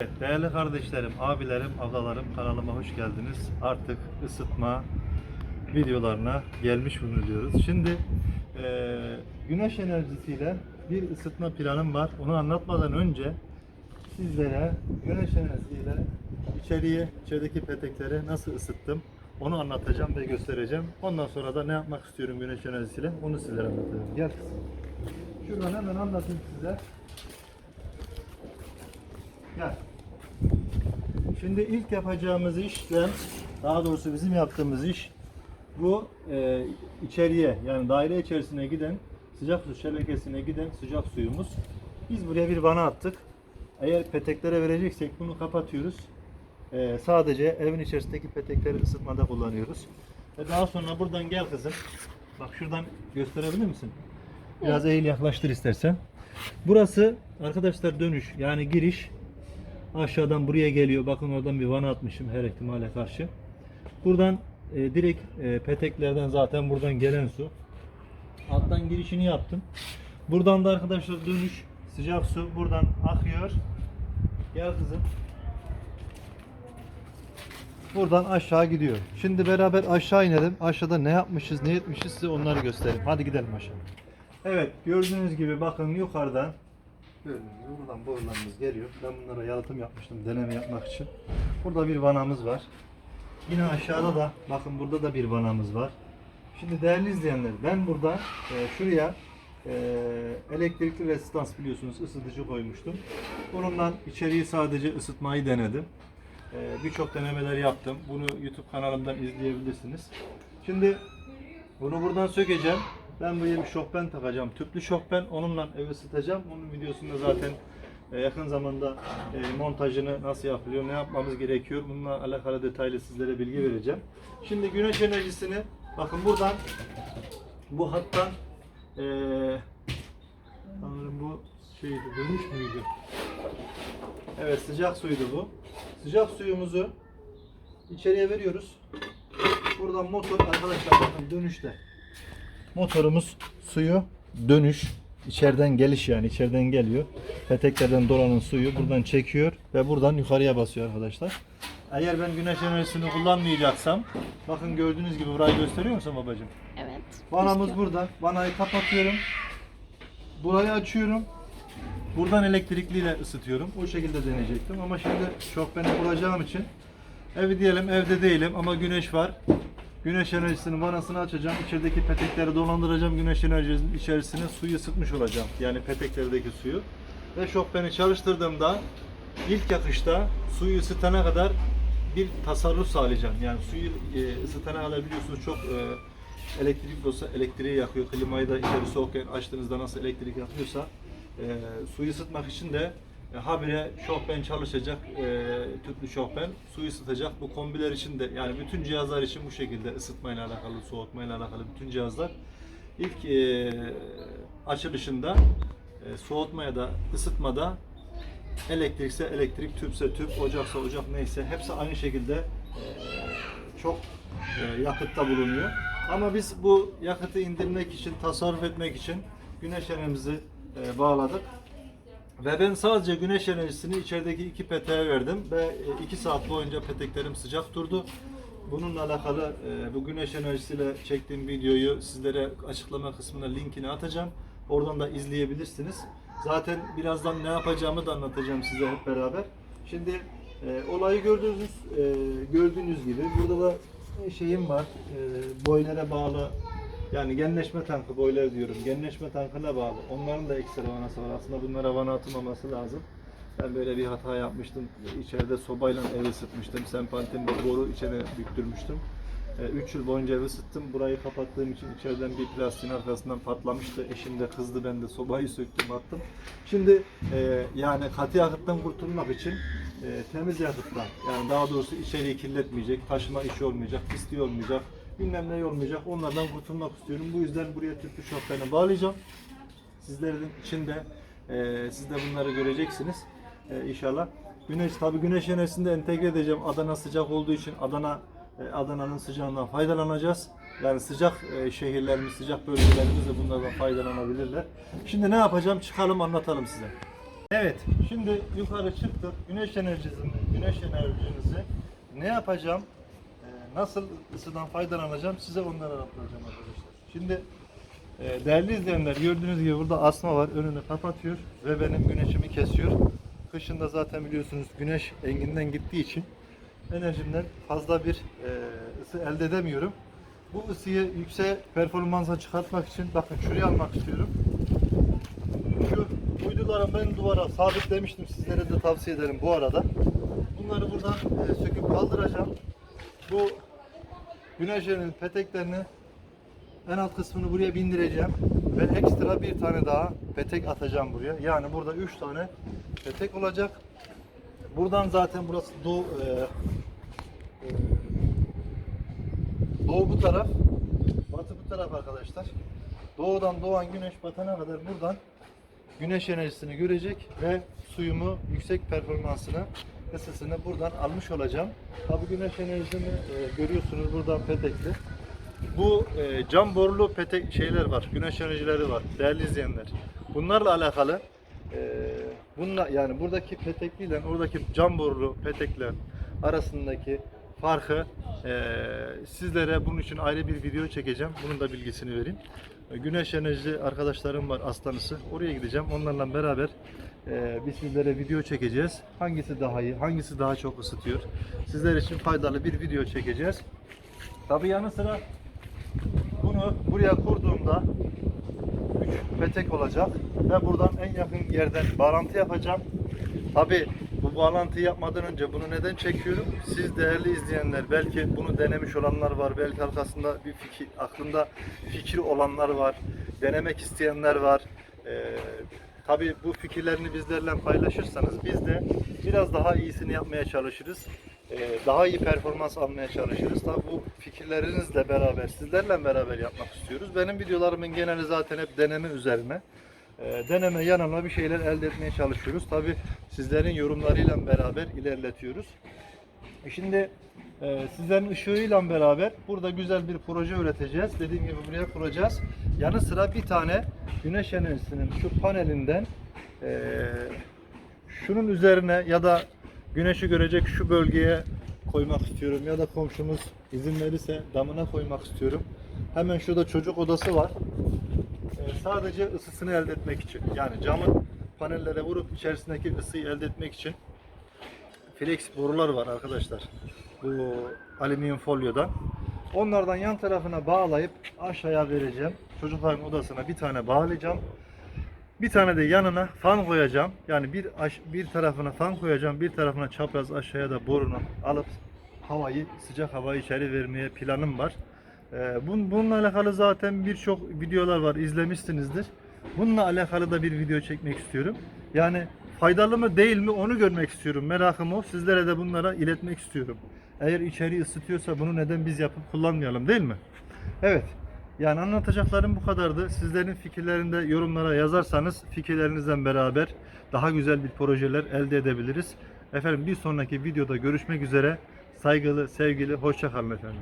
Evet, değerli kardeşlerim, abilerim, agalarım kanalıma hoş geldiniz. Artık ısıtma videolarına gelmiş bulunuyoruz. Şimdi eee, güneş enerjisiyle bir ısıtma planım var. Onu anlatmadan önce sizlere güneş enerjisiyle içeriye, içerideki petekleri nasıl ısıttım onu anlatacağım ve göstereceğim. Ondan sonra da ne yapmak istiyorum güneş enerjisiyle onu sizlere anlatacağım. Gel. Şuradan hemen anlatayım size. Gel. Şimdi ilk yapacağımız işlem, daha doğrusu bizim yaptığımız iş bu e, içeriye yani daire içerisine giden sıcak su şebekesine giden sıcak suyumuz. Biz buraya bir vana attık. Eğer peteklere vereceksek bunu kapatıyoruz. E, sadece evin içerisindeki petekleri ısıtmada kullanıyoruz. Ve daha sonra buradan gel kızım. Bak şuradan gösterebilir misin? Biraz eğil yaklaştır istersen. Burası arkadaşlar dönüş yani giriş. Aşağıdan buraya geliyor. Bakın oradan bir vana atmışım her ihtimale karşı. Buradan e, direkt e, peteklerden zaten buradan gelen su. Alttan girişini yaptım. Buradan da arkadaşlar dönüş sıcak su buradan akıyor. Gel kızım. Buradan aşağı gidiyor. Şimdi beraber aşağı inelim. Aşağıda ne yapmışız, ne etmişiz size onları göstereyim. Hadi gidelim aşağı. Evet, gördüğünüz gibi bakın yukarıdan Gördüğünüz gibi buradan borularımız geliyor. Ben bunlara yalıtım yapmıştım deneme yapmak için. Burada bir vanamız var. Yine aşağıda da bakın burada da bir vanamız var. Şimdi değerli izleyenler ben burada e, şuraya e, elektrikli resistans biliyorsunuz ısıtıcı koymuştum. Bununla içeriği sadece ısıtmayı denedim. E, Birçok denemeler yaptım. Bunu YouTube kanalımdan izleyebilirsiniz. Şimdi bunu buradan sökeceğim. Ben buraya bir şokben takacağım. Tüplü şokben. Onunla evi ısıtacağım. Onun videosunda zaten e, yakın zamanda e, montajını nasıl yapılıyor, ne yapmamız gerekiyor. Bununla alakalı detaylı sizlere bilgi vereceğim. Şimdi güneş enerjisini bakın buradan bu hattan e, sanırım bu şeydi, dönüş müydü? Evet sıcak suydu bu. Sıcak suyumuzu içeriye veriyoruz. Buradan motor arkadaşlar bakın dönüşte. Motorumuz suyu dönüş içeriden geliş yani içeriden geliyor. Peteklerden dolanın suyu buradan çekiyor ve buradan yukarıya basıyor arkadaşlar. Eğer ben güneş enerjisini kullanmayacaksam bakın gördüğünüz gibi burayı gösteriyor musun babacığım? Evet. Vanamız burada. Vanayı kapatıyorum. Burayı açıyorum. Buradan elektrikliyle ısıtıyorum. O şekilde deneyecektim ama şimdi şofbeni kuracağım için evi diyelim evde değilim ama güneş var. Güneş enerjisinin vanasını açacağım. İçerideki petekleri dolandıracağım. Güneş enerjisinin içerisine suyu ısıtmış olacağım. Yani peteklerdeki suyu. Ve şofbeni çalıştırdığımda ilk yakışta suyu ısıtana kadar bir tasarruf sağlayacağım. Yani suyu e, ısıtana kadar biliyorsunuz çok e, elektrik olsa elektriği yakıyor. Klimayı da içeri soğukken açtığınızda nasıl elektrik yakıyorsa e, suyu ısıtmak için de e, habire şofben çalışacak, e, tüplü şofben suyu ısıtacak. Bu kombiler için de yani bütün cihazlar için bu şekilde ısıtmayla alakalı, soğutmayla alakalı bütün cihazlar ilk e, açılışında e, soğutmaya da ısıtmada elektrikse elektrik, tüpse tüp, ocaksa ocak neyse hepsi aynı şekilde e, çok e, yakıtta bulunuyor. Ama biz bu yakıtı indirmek için, tasarruf etmek için güneş enerjimizi e, bağladık. Ve ben sadece güneş enerjisini içerideki iki peteğe verdim ve 2 saat boyunca peteklerim sıcak durdu. Bununla alakalı e, bu güneş enerjisiyle çektiğim videoyu sizlere açıklama kısmına linkini atacağım. Oradan da izleyebilirsiniz. Zaten birazdan ne yapacağımı da anlatacağım size hep beraber. Şimdi e, olayı gördüğünüz e, gördüğünüz gibi burada da şeyim var. E, boylere bağlı yani genleşme tankı boiler diyorum. Genleşme tankına bağlı. Onların da ekstra vanası var. Aslında bunlara vana atılmaması lazım. Ben böyle bir hata yapmıştım. İçeride sobayla ev ısıtmıştım. Senpantin bir boru içine büktürmüştüm. 3 yıl boyunca ev ısıttım. Burayı kapattığım için içeriden bir plastiğin arkasından patlamıştı. Eşim de kızdı. Ben de sobayı söktüm attım. Şimdi e, yani katı yakıttan kurtulmak için e, temiz yakıttan yani daha doğrusu içeriği kirletmeyecek, taşıma işi olmayacak, pisliği olmayacak, bilmem ne olmayacak. Onlardan kurtulmak istiyorum. Bu yüzden buraya tüplü şofbeni bağlayacağım. Sizlerin içinde e, siz de bunları göreceksiniz e, inşallah. Güneş tabi güneş enerjisini de entegre edeceğim. Adana sıcak olduğu için Adana e, Adana'nın sıcağından faydalanacağız. Yani sıcak e, şehirlerimiz, sıcak bölgelerimiz de bunlardan faydalanabilirler. Şimdi ne yapacağım? Çıkalım anlatalım size. Evet, şimdi yukarı çıktık. Güneş enerjisini, güneş enerjinizi ne yapacağım, e, nasıl ısıdan faydalanacağım size onları anlatacağım arkadaşlar. Şimdi e, değerli izleyenler gördüğünüz gibi burada asma var. Önünü kapatıyor ve benim güneşimi kesiyor. Kışında zaten biliyorsunuz güneş enginden gittiği için enerjimden fazla bir e, ısı elde edemiyorum. Bu ısıyı yüksek performansa çıkartmak için bakın şuraya almak istiyorum. Şu uyduları ben duvara sabitlemiştim. Sizlere de tavsiye ederim bu arada. Bunları buradan e, söküp kaldıracağım. Bu güneşlerin peteklerini en alt kısmını buraya bindireceğim ve ekstra bir tane daha petek atacağım buraya. Yani burada 3 tane petek olacak. Buradan zaten burası doğu e, e, doğu bu taraf, batı bu taraf arkadaşlar. Doğudan doğan güneş batana kadar buradan güneş enerjisini görecek ve suyumu yüksek performansını ısısını buradan almış olacağım. Tabi güneş enerjisini e, görüyorsunuz buradan petekli. Bu e, cam borulu petek şeyler var, güneş enerjileri var değerli izleyenler. Bunlarla alakalı e, yani buradaki petekliyle oradaki cam borulu petekler arasındaki farkı e, sizlere bunun için ayrı bir video çekeceğim. Bunun da bilgisini vereyim. Güneş enerjili arkadaşlarım var aslanısı. Oraya gideceğim. Onlarla beraber e, biz sizlere video çekeceğiz. Hangisi daha iyi, hangisi daha çok ısıtıyor. Sizler için faydalı bir video çekeceğiz. Tabi yanı sıra bunu buraya kurduğumda 3 petek olacak ve buradan en yakın yerden bağlantı yapacağım. Tabi bu bağlantıyı yapmadan önce bunu neden çekiyorum? Siz değerli izleyenler belki bunu denemiş olanlar var. Belki arkasında bir fikir, aklında fikir olanlar var. Denemek isteyenler var. Ee, Tabi bu fikirlerini bizlerle paylaşırsanız biz de biraz daha iyisini yapmaya çalışırız. Ee, daha iyi performans almaya çalışırız. Tabi bu fikirlerinizle beraber, sizlerle beraber yapmak istiyoruz. Benim videolarımın geneli zaten hep deneme üzerine. Ee, deneme yanılma bir şeyler elde etmeye çalışıyoruz. Tabi sizlerin yorumlarıyla beraber ilerletiyoruz. E Şimdi e, sizlerin ışığıyla beraber burada güzel bir proje üreteceğiz. Dediğim gibi buraya kuracağız. Yanı sıra bir tane güneş enerjisinin şu panelinden e, şunun üzerine ya da güneşi görecek şu bölgeye koymak istiyorum ya da komşumuz izin verirse damına koymak istiyorum. Hemen şurada çocuk odası var. E, sadece ısısını elde etmek için yani camın panellere vurup içerisindeki ısıyı elde etmek için flex borular var arkadaşlar. Bu alüminyum folyodan. Onlardan yan tarafına bağlayıp aşağıya vereceğim. Çocukların odasına bir tane bağlayacağım. Bir tane de yanına fan koyacağım. Yani bir bir tarafına fan koyacağım, bir tarafına çapraz aşağıya da borunu alıp havayı, sıcak havayı içeri vermeye planım var. Ee, bun, bununla alakalı zaten birçok videolar var, izlemişsinizdir. Bununla alakalı da bir video çekmek istiyorum. Yani faydalı mı değil mi onu görmek istiyorum. Merakım o. Sizlere de bunlara iletmek istiyorum. Eğer içeriği ısıtıyorsa bunu neden biz yapıp kullanmayalım değil mi? Evet. Yani anlatacaklarım bu kadardı. Sizlerin fikirlerini de yorumlara yazarsanız fikirlerinizle beraber daha güzel bir projeler elde edebiliriz. Efendim bir sonraki videoda görüşmek üzere. Saygılı, sevgili, hoşça kalın efendim.